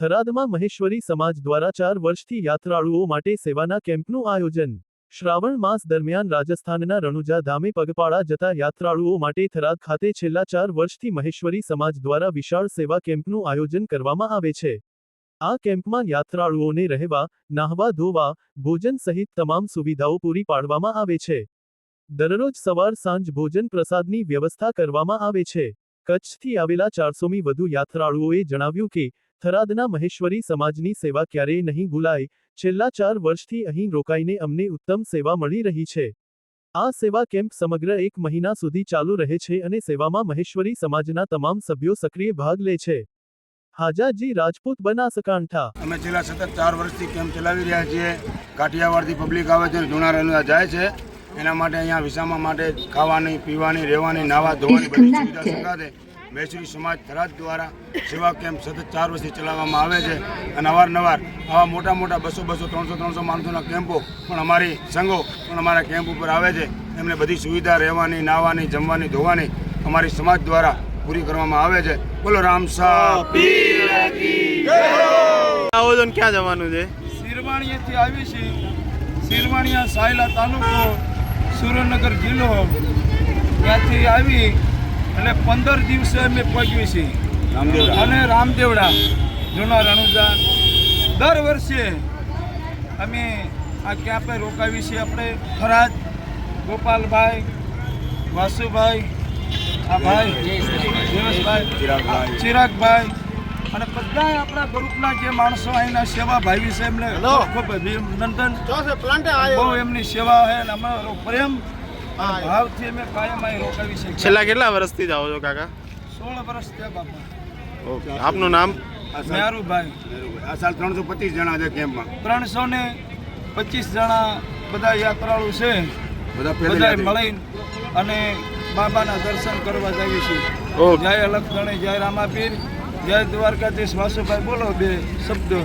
થરાદમાં મહેશ્વરી સમાજ દ્વારા ચાર વર્ષથી યાત્રાળુઓ માટે સેવાના કેમ્પનું આયોજન. શ્રાવણ માસ દરમિયાન રાજસ્થાનના રણુજા ધામે પગપાળા જતા યાત્રાળુઓ માટે થરાદ ખાતે છેલ્લા ચાર વર્ષથી મહેશ્વરી સમાજ દ્વારા વિશાળ સેવા કેમ્પનું આયોજન કરવામાં આવે છે. આ કેમ્પમાં યાત્રાળુઓને રહેવા, નાહવા, ધોવા, ભોજન સહિત તમામ સુવિધાઓ પૂરી પાડવામાં આવે છે. દરરોજ સવાર સાંજ ભોજન પ્રસાદની વ્યવસ્થા કરવામાં આવે છે. કચ્છથી આવેલા ચારસોમી વધુ યાત્રાળુઓએ જણાવ્યું કે થરાદના મહેશ્વરી સમાજની સેવા ક્યારેય નહીં ભૂલાય. છેલ્લા ચાર વર્ષથી અહીં રોકાઈને અમને ઉત્તમ સેવા મળી રહી છે. આ સેવા કેમ્પ સમગ્ર એક મહિના સુધી ચાલુ રહે છે અને સેવામાં મહેશ્વરી સમાજના તમામ સભ્યો સક્રિય ભાગ લે છે. હાજાજી રાજપૂત બનાસકાંઠા. અમે છેલ્લા સતત ચાર વર્ષથી કેમ્પ ચલાવી રહ્યા છીએ. કાઠિયાવાડથી પબ્લિક આવે છે અને જૂના રણુજા જાય છે. એના માટે અહીંયા વિસામા માટે ખાવાની, પીવાની, રહેવાની નાવા ધોવાની બધી સુવિધા સંગાથે મહેસૂરી સમાજ થરાદ દ્વારા સેવા કેમ્પ સતત ચાર વર્ષથી ચલાવવામાં આવે છે અને અવારનવાર આવા મોટા મોટા બસો બસો ત્રણસો ત્રણસો માણસોના કેમ્પો પણ અમારી સંઘો પણ અમારા કેમ્પ ઉપર આવે છે. એમને બધી સુવિધા રહેવાની નાહવાની જમવાની ધોવાની અમારી સમાજ દ્વારા પૂરી કરવામાં આવે છે. બોલો રામસા આયોજન ક્યાં જવાનું છે? શિરવાણીયાથી આવી છે. શિરવાણીયા સાયલા તાલુકો સુરેન્દ્રનગર જિલ્લો. ત્યાંથી આવી એટલે પંદર દિવસે અમે પહોંચવી છીએ. અને રામદેવડા જૂના રણુજા. દર વર્ષે અમે આ ક્યાંપે રોકાવી છીએ આપણે? ફરાજ ગોપાલભાઈ વાસુભાઈ આ ભાઈ જયેશભાઈ ચિરાગભાઈ. ચિરાગભાઈ. અને બધા આપણા ગ્રુપના જે માણસો અહીંના સેવા ભાવી છે એમને ખૂબ અભિનંદન. બહુ એમની સેવા છે અને અમારો પ્રેમ ભાવથી અમે કાયમ અહીં રોકાવી છે છેલ્લા કેટલા વર્ષથી જાઓ છો કાકા? સોળ વર્ષ થયા બાપા. ઓકે આપનું નામ? મેરુભાઈ. આ સાલ ત્રણસો પચીસ જણા છે કેમ્પમાં. ત્રણસો ને પચીસ જણા બધા યાત્રાળુ છે. બધા બધા પેદલ મળી અને બાબાના દર્શન કરવા જાવી છે. ઓકે. જય અલગ ગણે જય રામાપીર જય દ્વારકાધીશ વાસુભાઈ બોલો બે શબ્દો.